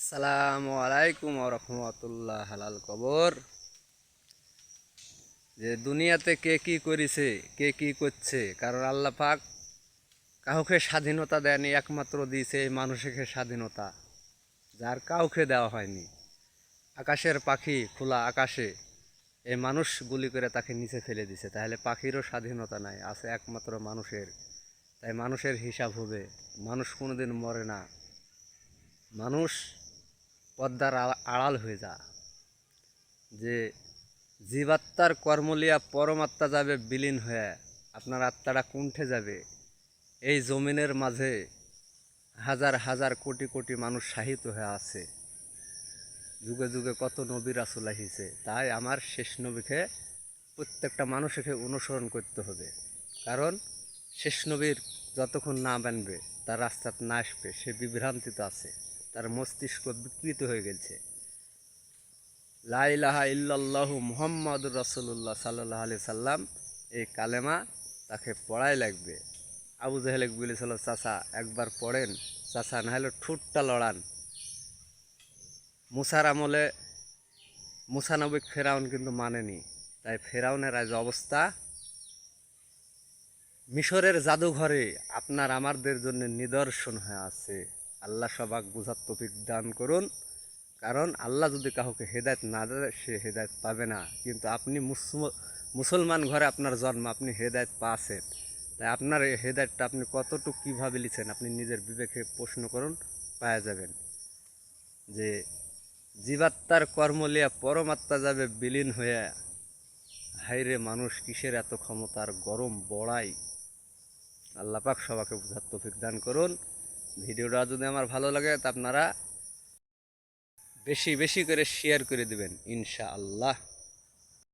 আসসালামু আলাইকুম রহমতুল্লাহ হালাল কবর। যে দুনিয়াতে কে কি করেছে, কে কি করছে, কারণ আল্লাহ পাক কাউকে স্বাধীনতা দেয়নি, একমাত্র দিয়েছে এই মানুষকে স্বাধীনতা, যার কাউকে দেওয়া হয়নি। আকাশের পাখি খোলা আকাশে, এই মানুষ গুলি করে তাকে নিচে ফেলে দিছে। তাহলে পাখিরও স্বাধীনতা নাই, আছে একমাত্র মানুষের। তাই মানুষের হিসাব হবে, মানুষ কোনোদিন মরে না। মানুষ পদ্মার আড়াল হয়ে যা। যে জীবাত্মার কর্মলিয়া পরমাত্মা যাবে বিলীন হয়ে, আপনার আত্মাটা কুণ্ঠে যাবে। এই জমিনের মাঝে হাজার হাজার কোটি কোটি মানুষ সাহিত্য হয়ে আছে। যুগে যুগে কত নবী রাসুল আহিছে, তাই আমার শেষ নবীকে প্রত্যেকটা মানুষকে অনুসরণ করতে হবে। কারণ শেষ নবীর যতক্ষণ না বানবে তার রাস্তাত না আসবে সে বিভ্রান্তিতে আছে। তার মস্তিষ্ক বিকৃত হয়ে গেছে। লাইলাহা ইল্লাল্লাহু মুহাম্মদ রসুল্লাহ সাল্লাহ আলি সাল্লাম, এই কালেমা তাকে পড়াই লাগবে। আবু জাহেলে বলেছিল চাচা, একবার পড়েন। চাচা, না হলে ঠুটটা লড়ান। মুসার আমলে মুসানবিক ফেরাউন কিন্তু মানেনি। তাই ফেরাউনের আজ অবস্থা, মিশরের জাদুঘরে আপনার আমাদের জন্য নিদর্শন হয়ে আছে। আল্লাহ সবাক বুঝার তফিক দান করুন। কারণ আল্লাহ যদি কাউকে হেদায়ত না দেয়, সে হেদায়ত পাবে না। কিন্তু আপনি মুসল- মুসলমান ঘরে আপনার জন্ম, আপনি হেদায়ত পাচ্ছেন। তাই আপনার এই হেদায়তটা আপনি কতটুকু কীভাবে লিখছেন, আপনি নিজের বিবেকে প্রশ্ন করুন, পাওয়া যাবেন যে জীবাত্মার কর্মলিয়া পরমাত্মা যাবে বিলীন হয়ে হাইরে মানুষ কিসের এত ক্ষমতার গরম বড়াই? আল্লাপাক সবাকে বোঝার তৌফিক দান করুন। ভিডিওটা যদি আমার ভালো লাগে, তা আপনারা বেশি বেশি করে শেয়ার করে দেবেন ইনশা আল্লাহ